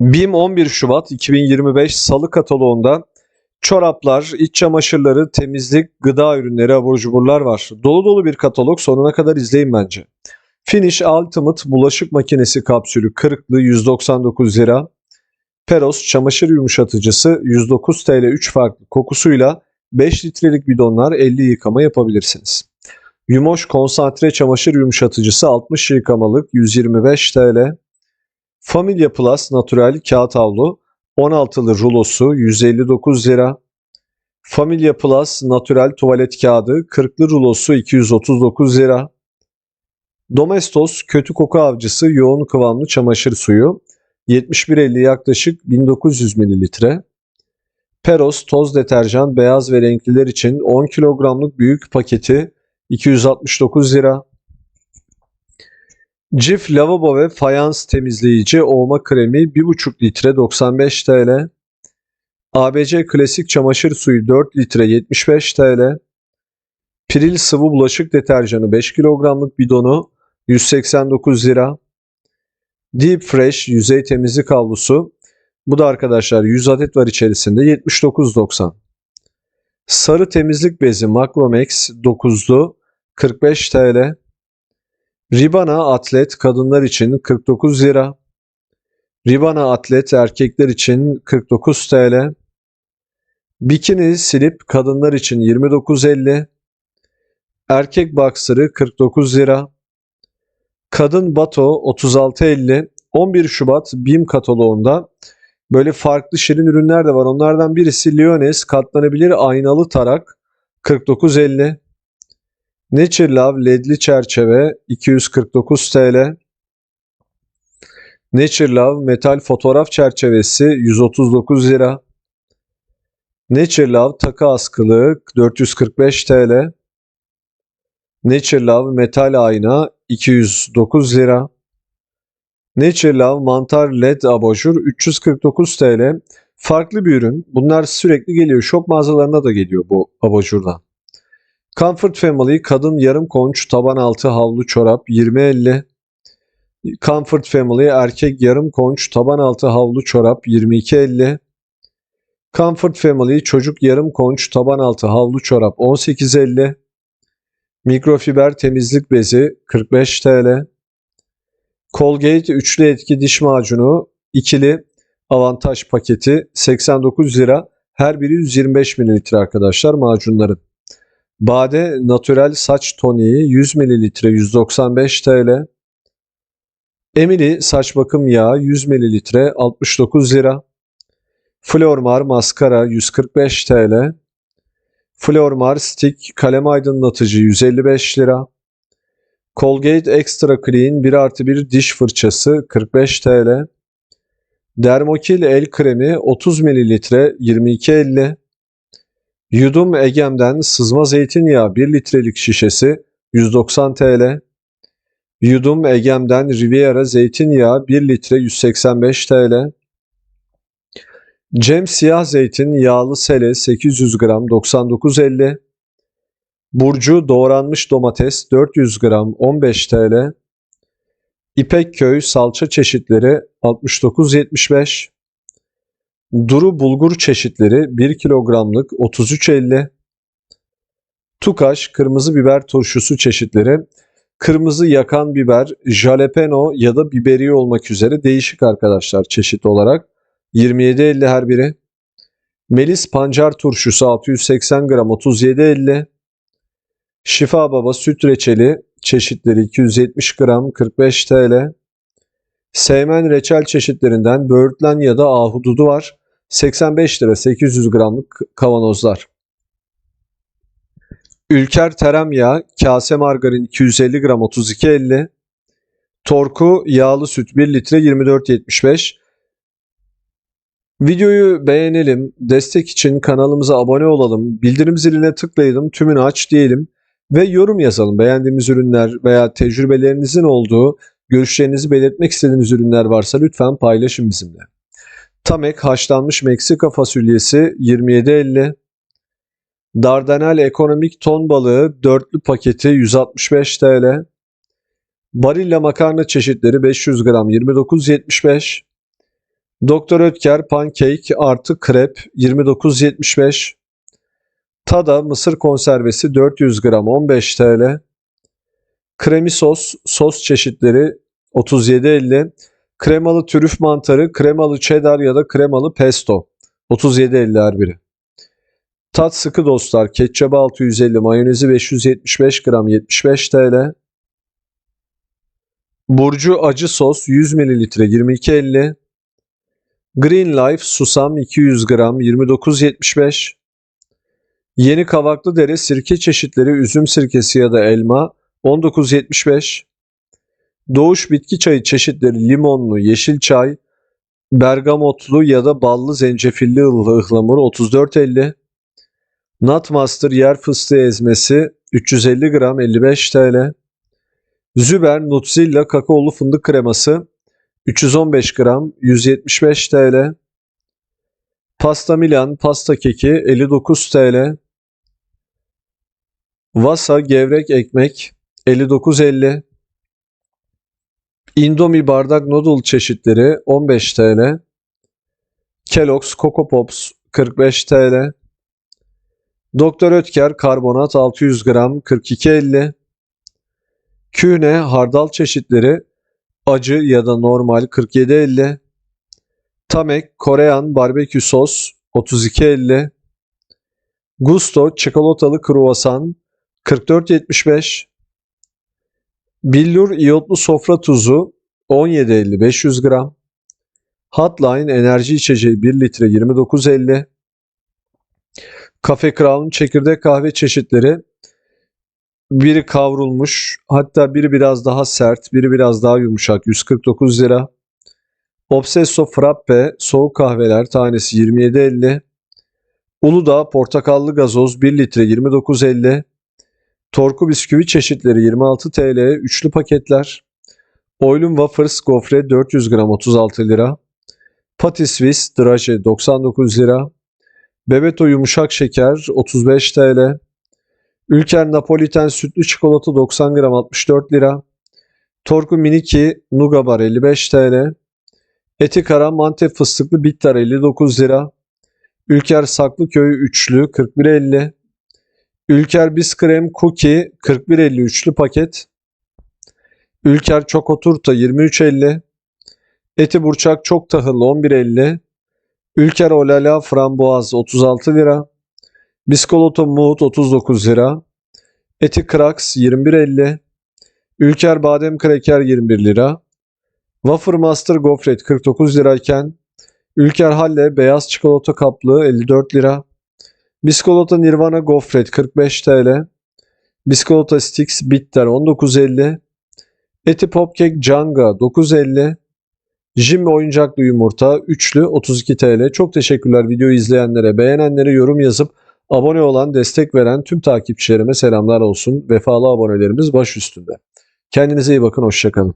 BİM 11 Şubat 2025 Salı kataloğunda çoraplar, iç çamaşırları, temizlik, gıda ürünleri, abur cuburlar var. Dolu dolu bir katalog sonuna kadar izleyin bence. Finish Ultimate bulaşık makinesi kapsülü kırıklı 199 lira. Peros çamaşır yumuşatıcısı 109 TL 3 farklı kokusuyla 5 litrelik bidonlar 50 yıkama yapabilirsiniz. Yumoş konsantre çamaşır yumuşatıcısı 60 yıkamalık 125 TL. Familya Plus Natural kağıt havlu 16'lı rulosu 159 lira. Familya Plus Natural tuvalet kağıdı 40'lı rulosu 239 lira. Domestos kötü koku avcısı yoğun kıvamlı çamaşır suyu 71.50 yaklaşık 1900 mililitre. Peros toz deterjan beyaz ve renkliler için 10 kilogramlık büyük paketi 269 lira. Cif lavabo ve fayans temizleyici olma kremi 1,5 litre 95 TL. ABC klasik çamaşır suyu 4 litre 75 TL. Piril sıvı bulaşık deterjanı 5 kilogramlık bidonu 189 lira. Deep Fresh yüzey temizlik havlusu. Bu da arkadaşlar 100 adet var içerisinde 79.90. Sarı temizlik bezi Macromex 9'lu 45 TL. Ribana Atlet kadınlar için 49 lira. Ribana Atlet erkekler için 49 TL. Bikini silip kadınlar için 29.50. Erkek boxer'ı 49 lira. Kadın bato 36.50. 11 Şubat BİM kataloğunda böyle farklı şirin ürünler de var. Onlardan birisi Lyoness katlanabilir aynalı tarak 49.50. Nature Love ledli çerçeve 249 TL. Nature Love metal fotoğraf çerçevesi 139 lira. Nature Love takı askılı 445 TL. Nature Love metal ayna 209 lira. Nature Love mantar led abajur 349 TL. Farklı bir ürün. Bunlar sürekli geliyor. Şok mağazalarına da geliyor bu abajurdan. Comfort Family kadın yarım konç taban altı havlu çorap 20.50. Comfort Family erkek yarım konç taban altı havlu çorap 22.50. Comfort Family çocuk yarım konç taban altı havlu çorap 18.50. Mikrofiber temizlik bezi 45 TL. Colgate üçlü etki diş macunu ikili avantaj paketi 89 lira. Her biri 125 mililitre arkadaşlar macunların. Bade Natürel saç toniği 100 ml 195 TL. Emily saç bakım yağı 100 ml 69 lira. Flormar maskara 145 TL. Flormar stick kalem aydınlatıcı 155 lira. Colgate Extra Clean 1 artı 1 diş fırçası 45 TL. Dermokil el kremi 30 ml 22.50. Yudum Egem'den sızma zeytinyağı 1 litrelik şişesi 190 TL. Yudum Egem'den Riviera zeytinyağı 1 litre 185 TL. Cem siyah zeytin yağlı sele 800 gram 99.50. Burcu doğranmış domates 400 gram 15 TL. İpekköy salça çeşitleri 69.75. Duru bulgur çeşitleri 1 kilogramlık 33.50. Tukaş kırmızı biber turşusu çeşitleri kırmızı yakan biber, jalapeno ya da biberi olmak üzere değişik arkadaşlar çeşit olarak 27.50 her biri. Melis pancar turşusu 680 gram 37.50. Şifa Baba süt reçeli çeşitleri 270 gram 45 TL. Seymen reçel çeşitlerinden böğürtlen ya da ahududu var. 85 lira 800 gramlık kavanozlar. Ülker tereyağı kase margarin 250 gram 32.50. Torku yağlı süt 1 litre 24.75. Videoyu beğenelim, destek için kanalımıza abone olalım, bildirim ziline tıklayalım, tümünü aç diyelim ve yorum yazalım. Beğendiğimiz ürünler veya tecrübelerinizin olduğu, görüşlerinizi belirtmek istediğiniz ürünler varsa lütfen paylaşın bizimle. Tamek haşlanmış Meksika fasulyesi 27.50. Dardanel ekonomik ton balığı dörtlü paketi 165 TL. Barilla makarna çeşitleri 500 gram 29.75. Doktor Ötker pancake artı krep 29.75. Tada mısır konservesi 400 gram 15 TL. Kremi sos, sos çeşitleri 37.50. Kremalı trüf mantarı, kremalı cheddar ya da kremalı pesto 37.50 her biri. Tat sıkı dostlar. Ketçabı 650, mayonezi 575 gram 75 TL. Burcu acı sos 100 ml 22.50. Green Life susam 200 gram 29.75. Yeni kavaklı dere sirke çeşitleri üzüm sirkesi ya da elma 19.75. Doğuş bitki çayı çeşitleri limonlu, yeşil çay, bergamotlu ya da ballı zencefilli ıhlamur 34.50. Nutmaster yer fıstığı ezmesi 350 gram 55 TL. Züber Nutzilla kakaolu fındık kreması 315 gram 175 TL. Pasta Milan pasta keki 59 TL. Vasa gevrek ekmek 59.50. Indomie bardak noodle çeşitleri 15 TL. Kellogg's Coco Pops 45 TL. Doktor Ötker karbonat 600 gram 42.50. Kühne hardal çeşitleri acı ya da normal 47.50. Tamek Koreyan barbekü sos 32.50. Gusto çikolatalı kruvasan 44.75. Billur iyotlu sofra tuzu 17.50 500 gram. Hotline enerji içeceği 1 litre 29.50. Cafe Crown çekirdek kahve çeşitleri biri kavrulmuş hatta biri biraz daha sert biri biraz daha yumuşak 149 lira. Obsesso Frappe soğuk kahveler tanesi 27.50. Uludağ portakallı gazoz 1 litre 29.50. Torku bisküvi çeşitleri 26 TL üçlü paketler. Oylum Wafers gofre 400 gram 36 lira. Pati Swiss draje 99 lira. Bebeto yumuşak şeker 35 TL. Ülker Napoliten sütlü çikolata 90 gram 64 lira. Torku Miniki Nugabar 55 TL. Eti Kara Mantep fıstıklı bitter 59 lira. Ülker Saklıköy üçlü 41.50. Ülker Biskrem Cookie 41.50 üçlü paket. Ülker Çoko Turta 23.50. Eti Burçak Çok Tahıllı 11.50. Ülker Olala Framboaz 36 lira. Biskoloto Mood 39 lira. Eti Krax 21.50. Ülker Badem Kreker 21 lira. Wafer Master Gofret 49 lirayken Ülker Halle Beyaz Çikolata Kaplı 54 lira. Biskolata Nirvana Gofret 45 TL. Biskolata Sticks Bitter 19.50. Eti Popkek Janga 9.50. Jimmy oyuncaklı yumurta üçlü 32 TL. Çok teşekkürler videoyu izleyenlere, beğenenlere yorum yazıp abone olan, destek veren tüm takipçilerime selamlar olsun. Vefalı abonelerimiz baş üstünde. Kendinize iyi bakın, hoşçakalın.